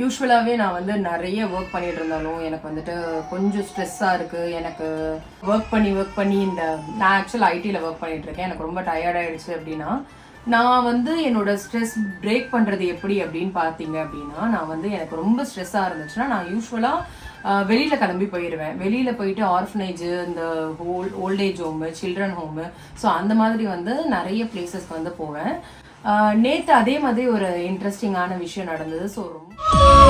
யூஸ்வலாகவே நான் வந்து நிறைய ஒர்க் பண்ணிட்டு இருந்தாலும் எனக்கு வந்துட்டு கொஞ்சம் ஸ்ட்ரெஸ்ஸாக இருக்குது எனக்கு ஒர்க் பண்ணி ஒர்க் பண்ணி இந்த நான் ஆக்சுவல் ஐடியில் ஒர்க் பண்ணிட்டு இருக்கேன். எனக்கு ரொம்ப டயர்ட் ஆயிடுச்சு அப்படின்னா நான் வந்து என்னோட ஸ்ட்ரெஸ் பிரேக் பண்ணுறது எப்படி அப்படின்னு பார்த்தீங்க அப்படின்னா நான் வந்து எனக்கு ரொம்ப ஸ்ட்ரெஸ்ஸாக இருந்துச்சுன்னா நான் யூஸ்வலாக வெளியில் கிளம்பி போயிடுவேன் வெளியில் போயிட்டு ஆர்ஃபனேஜ் இந்த whole old age home children home so அந்த மாதிரி வந்து நிறைய பிளேசஸ்க்கு வந்து போவேன். நேற்று அதே மாதிரி ஒரு இன்ட்ரெஸ்டிங்கான விஷயம் நடந்தது ஸோ ரொம்ப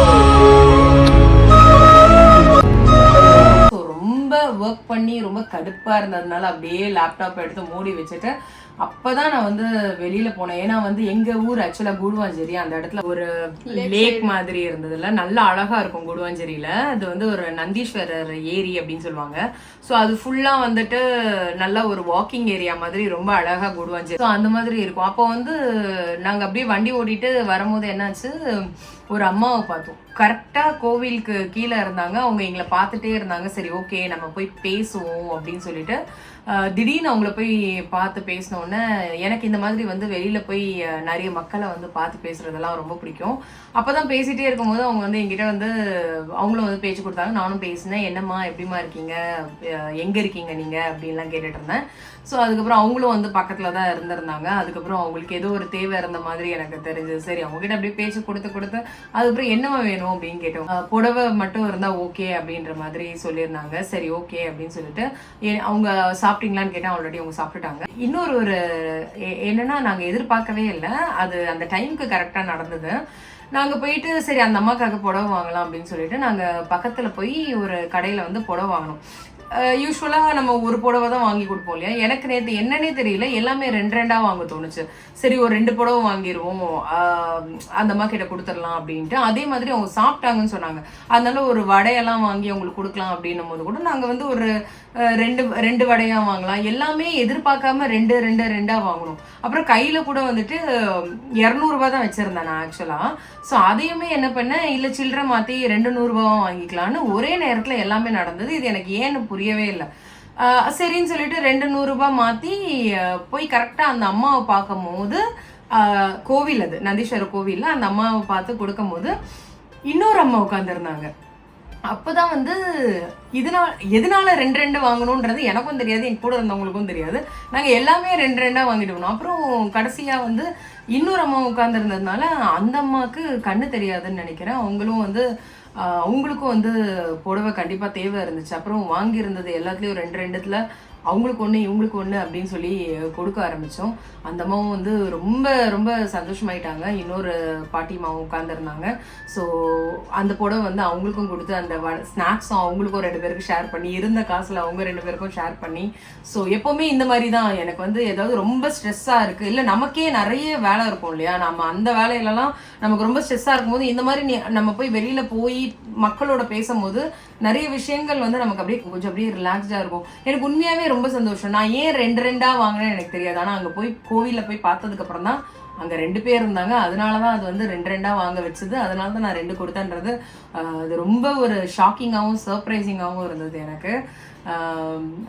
ஒர்க் பண்ணி ரொம்ப கடுப்பா இருந்ததுனால அப்படியே லேப்டாப் எடுத்து மூடி வச்சுட்டு அப்பதான் நான் வந்து வெளியில போனேன். ஏன்னா வந்து எங்க ஊர் ஆக்சுவலா கூடுவாஞ்சேரி அந்த இடத்துல ஒரு லேக் மாதிரி இருந்ததுல. நல்லா அழகா இருக்கும் கூடுவாஞ்சேரியில. அது வந்து ஒரு நந்தீஸ்வரர் ஏரி அப்படின்னு சொல்லுவாங்க. ஸோ அது ஃபுல்லா வந்துட்டு நல்ல ஒரு வாக்கிங் ஏரியா மாதிரி ரொம்ப அழகா கூடுவாஞ்சேரி. ஸோ அந்த மாதிரி இருக்கும். அப்போ வந்து நாங்க அப்படியே வண்டி ஓட்டிட்டு வரும்போது என்னாச்சு? ஒரு அம்மாவை பார்த்தோம். கரெக்டாக கோவிலுக்கு கீழே இருந்தாங்க. அவங்க எங்களை பார்த்துட்டே இருந்தாங்க. சரி ஓகே நம்ம போய் பேசுவோம் அப்படின்னு சொல்லிட்டு திடீர்னு அவங்கள போய் பார்த்து பேசினோடனே எனக்கு இந்த மாதிரி வந்து வெளியில் போய் நிறைய மக்களை வந்து பார்த்து பேசுகிறதெல்லாம் ரொம்ப பிடிக்கும். அப்போ தான் பேசிகிட்டே இருக்கும்போது அவங்க வந்து எங்கிட்ட வந்து அவங்களும் வந்து பேச்சு கொடுத்தாங்க. நானும் பேசினேன். என்னம்மா எப்படிம்மா இருக்கீங்க? எங்கே இருக்கீங்க நீங்கள் அப்படின்லாம் கேட்டுட்டு இருந்தேன். ஸோ அதுக்கப்புறம் அவங்களும் வந்து பக்கத்தில் தான் இருந்திருந்தாங்க. அதுக்கப்புறம் அவங்களுக்கு ஏதோ ஒரு தேவை இருந்த மாதிரி எனக்கு தெரிஞ்சது. சரி அவங்ககிட்ட அப்படியே பேச்சு கொடுத்து கொடுத்து அதுக்கப்புறம் என்னவா வேணும் அப்படின்னு கேட்டோம் புடவை மட்டும் இருந்தா ஓகே அப்படின்ற மாதிரி சொல்லியிருந்தாங்க. சரி ஓகே அப்படின்னு சொல்லிட்டு அவங்க சாப்பிட்டீங்களான்னு கேட்டா ஆல்ரெடி அவங்க சாப்பிட்டுட்டாங்க. இன்னொரு ஒரு என்னன்னா நாங்க எதிர்பார்க்கவே இல்லை. அது அந்த டைமுக்கு கரெக்டா நடந்தது. நாங்க போயிட்டு சரி அந்த அம்மாக்காக புடவை வாங்கலாம் அப்படின்னு சொல்லிட்டு நாங்க பக்கத்துல போய் ஒரு கடையில வந்து புடவை வாங்கினோம். யூஸ்வலாக நம்ம ஒரு புடவை தான் வாங்கி கொடுப்போம் இல்லையா? எனக்கு நேற்று என்னன்னே தெரியல எல்லாமே ரெண்டு ரெண்டாக வாங்க தோணுச்சு. சரி ஒரு ரெண்டு புடவை வாங்கிடுவோம் அந்த அம்மா கிட்ட கொடுத்துடலாம் அப்படின்ட்டு. அதே மாதிரி அவங்க சாப்பிட்டாங்கன்னு சொன்னாங்க. அதனால ஒரு வடையெல்லாம் வாங்கி அவங்களுக்கு கொடுக்கலாம் அப்படின்னும் போது கூட நாங்கள் வந்து ஒரு ரெண்டு ரெண்டு வடையாக வாங்கலாம். எல்லாமே எதிர்பார்க்காம ரெண்டு ரெண்டு ரெண்டாக வாங்கணும். அப்புறம் கையில் கூட வந்துட்டு இரநூறுபா தான் வச்சுருந்தேன் நான் ஆக்சுவலாக ஸோ அதையுமே என்ன பண்ணேன்? இல்லை சில்லற மாற்றி ரெண்டு நூறுரூபாவா வாங்கிக்கலான்னு ஒரே நேரத்தில் எல்லாமே நடந்தது. இது எனக்கு ஏன்னு புரியவே இல்லை. ஆஹ் சரின்னு சொல்லிட்டு ரெண்டு நூறுரூபா மாற்றி போய் கரெக்டாக அந்த அம்மாவை பார்க்கும்போது ஆஹ் கோவில் அது நந்தீஸ்வரர் கோவிலில் அந்த அம்மாவை பார்த்து கொடுக்கும் போது இன்னொரு அம்மா உட்காந்துருந்தாங்க அப்பதான் வந்து இதனால எதனால ரெண்டு ரெண்டு வாங்கணுன்றது எனக்கும் தெரியாது என் கூட இருந்தவங்களுக்கும் தெரியாது. நாங்க எல்லாமே ரெண்டு ரெண்டா வாங்கிட்டு போனோம். அப்புறம் கடைசியா வந்து இன்னொரு அம்மா உட்காந்துருந்ததுனால அந்த அம்மாவுக்கு கண்ணு தெரியாதுன்னு நினைக்கிறேன். அவங்களும் வந்து அவங்களுக்கும் வந்து புடவை கண்டிப்பாக தேவை இருந்துச்சு. அப்புறம் வாங்கியிருந்தது எல்லாத்துலேயும் ரெண்டு ரெண்டுத்தில் அவங்களுக்கு ஒன்று இவங்களுக்கு ஒன்று அப்படின்னு சொல்லி கொடுக்க ஆரம்பித்தோம் அந்த அம்மாவும் வந்து ரொம்ப ரொம்ப சந்தோஷமாயிட்டாங்க. இன்னொரு பாட்டிமாவும் உட்காந்துருந்தாங்க ஸோ அந்த புடவை வந்து அவங்களுக்கும் கொடுத்து அந்த வ ஸ்நாக்ஸும் அவங்களுக்கும் ரெண்டு பேருக்கும் ஷேர் பண்ணி இருந்த காசில் அவங்க ரெண்டு பேருக்கும் ஷேர் பண்ணி ஸோ எப்போவுமே இந்த மாதிரி தான் எனக்கு வந்து ஏதாவது ரொம்ப ஸ்ட்ரெஸ்ஸாக இருக்குது இல்லை நமக்கே நிறைய வேலை இருக்கும் இல்லையா? நம்ம அந்த வேலையிலலாம் நமக்கு ரொம்ப ஸ்ட்ரெஸ்ஸாக இருக்கும்போது இந்த மாதிரி நீ- நம்ம போய் வெளியில் போய் மக்களோட பேசும்போது நிறைய விஷயங்கள் வந்து நமக்கு அப்படியே கொஞ்சம் அப்படியே ரிலாக்ஸ்டாக இருக்கும். எனக்கு உண்மையாகவே ரொம்ப சந்தோஷம். நான் ஏன் ரெண்டு ரெண்டாக வாங்கினேன்னு எனக்கு தெரியாது. ஆனால் அங்கே போய் கோவிலில் போய் பார்த்ததுக்கப்புறம் தான் அங்கே ரெண்டு பேர் இருந்தாங்க. அதனால தான் அது வந்து ரெண்டு ரெண்டாக வாங்க வச்சது. அதனால தான் நான் ரெண்டு கொடுத்தேன்றது. அது ரொம்ப ஒரு ஷாக்கிங்காகவும் சர்ப்ரைசிங்காகவும் இருந்தது எனக்கு.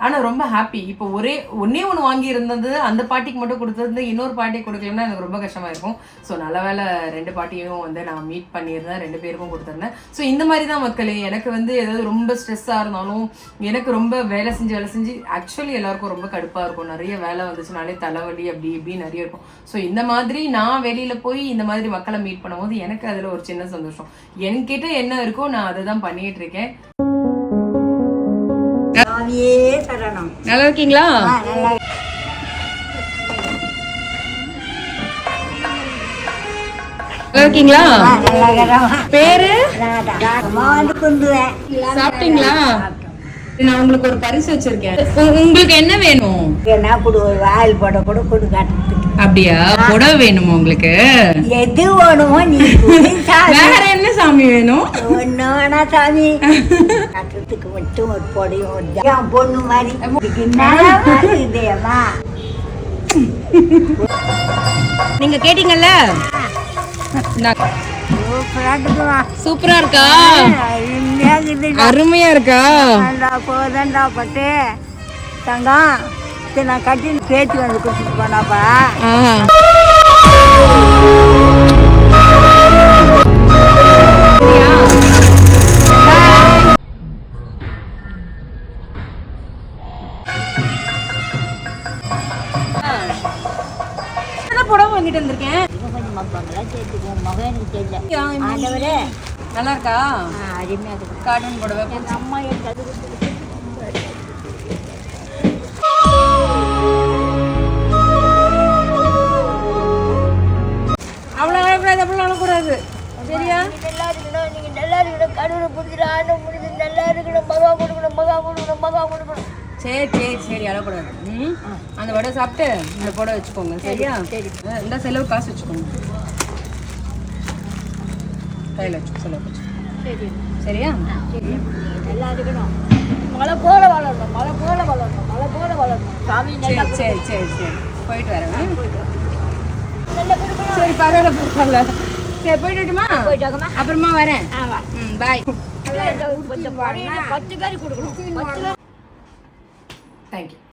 ஆனால் ரொம்ப ஹாப்பி. இப்போ ஒரே ஒன்னே ஒன்று வாங்கியிருந்தது அந்த பாட்டிக்கு மட்டும் கொடுத்தது இன்னொரு பாட்டிக்கு கொடுக்கலன்னா எனக்கு ரொம்ப கஷ்டமாக இருக்கும். ஸோ நல்ல வேளை ரெண்டு பாட்டியும் வந்து நான் மீட் பண்ணியிருந்தேன். ரெண்டு பேருக்கும் கொடுத்துருந்தேன். ஸோ இந்த மாதிரி தான் மக்களே எனக்கு வந்து ஏதாவது ரொம்ப ஸ்ட்ரெஸ்ஸாக இருந்தாலும் எனக்கு ரொம்ப வேலை செஞ்சு வேலை செஞ்சு ஆக்சுவலி எல்லாருக்கும் ரொம்ப கடுப்பாக இருக்கும். நிறைய வேலை வந்துச்சுனாலே தலைவலி அப்படி இப்படி நிறைய இருக்கும். ஸோ இந்த மாதிரி நான் வெளியில் போய் இந்த மாதிரி மக்களை மீட் பண்ணும்போது எனக்கு அதில் ஒரு சின்ன சந்தோஷம். என்கிட்ட என்ன இருக்கோ நான் அதை தான் பண்ணிட்டு இருக்கேன். நல்லா இருக்கீங்களா? இருக்கீங்களா. பேரு? சாப்பிட்டீங்களா? நான் உங்களுக்கு ஒரு பரிசு வச்சிருக்கேன். உங்களுக்கு என்ன வேணும்? என்ன கொடு வாயில் போட கூட கொடு காட்டுறதுக்கு. அப்படியா? புடவை வேணுமா உங்களுக்கு? எது வேணுமோ நீ வேற என்ன சாமி வேணும்? வேணா சாமி. கட்டுறதுக்கு மட்டும் ஒரு என் பொண்ணு மாதிரி. அம்மா. நீங்க கேட்டீங்கல்ல. சூப்பரா இருக்கா? அருமையா இருக்கா? போதண்டா பட்டு. தங்கம். நேற்று நான் கட்டி பேச்சு வந்து கொடுத்துட்டு போனாப்பா. புடவை வாங்கிட்டு வந்திருக்கேன்? நல்லா இருக்கா? அருமையா இருக்கு. காட்டன் புடவை. அம்மா எனக்கு அது ஆண்டை பிடிச்சி நல்லா இருக்கணும் மகா கொடுக்கணும் மகா கொடுக்கணும் மகா கொடுக்கணும். சரி சரி சரி அழக்கூடாது. ம்? அந்த வடை சாப்பிட்டு இந்த புடவை வச்சுக்கோங்க சரியா? சரி. இந்த செலவு காசு வச்சுக்கோங்க. கையில் வச்சு செலவு வச்சு. சரி. சரியா? நல்லா இருக்கணும். மழை போல வளரணும் மழை போல வளரணும் மழை போல வளரணும். சாமி சரி சரி சரி சரி. போயிட்டு வரேன் சரி பரவாயில்ல பரவாயில்ல. சரி போயிட்டு வரட்டுமா? போயிட்டாங்கம்மா அப்புறமா வரேன். ம் பாய் பத்து பேர் கொடுக்கணும். பத்து பேர் தேங்க்யூ